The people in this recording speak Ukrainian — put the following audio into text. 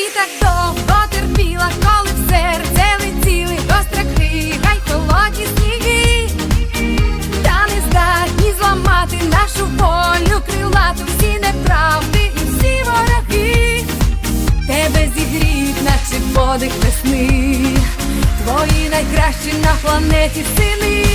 ти так довго терпіла, коли в серце летіли гостра крига й холодні сніги, та не здатні зламати нашу волю крилату всі неправди і всі вороги, тебе зігріть, наче подих весни, твої найкращі на планеті сини.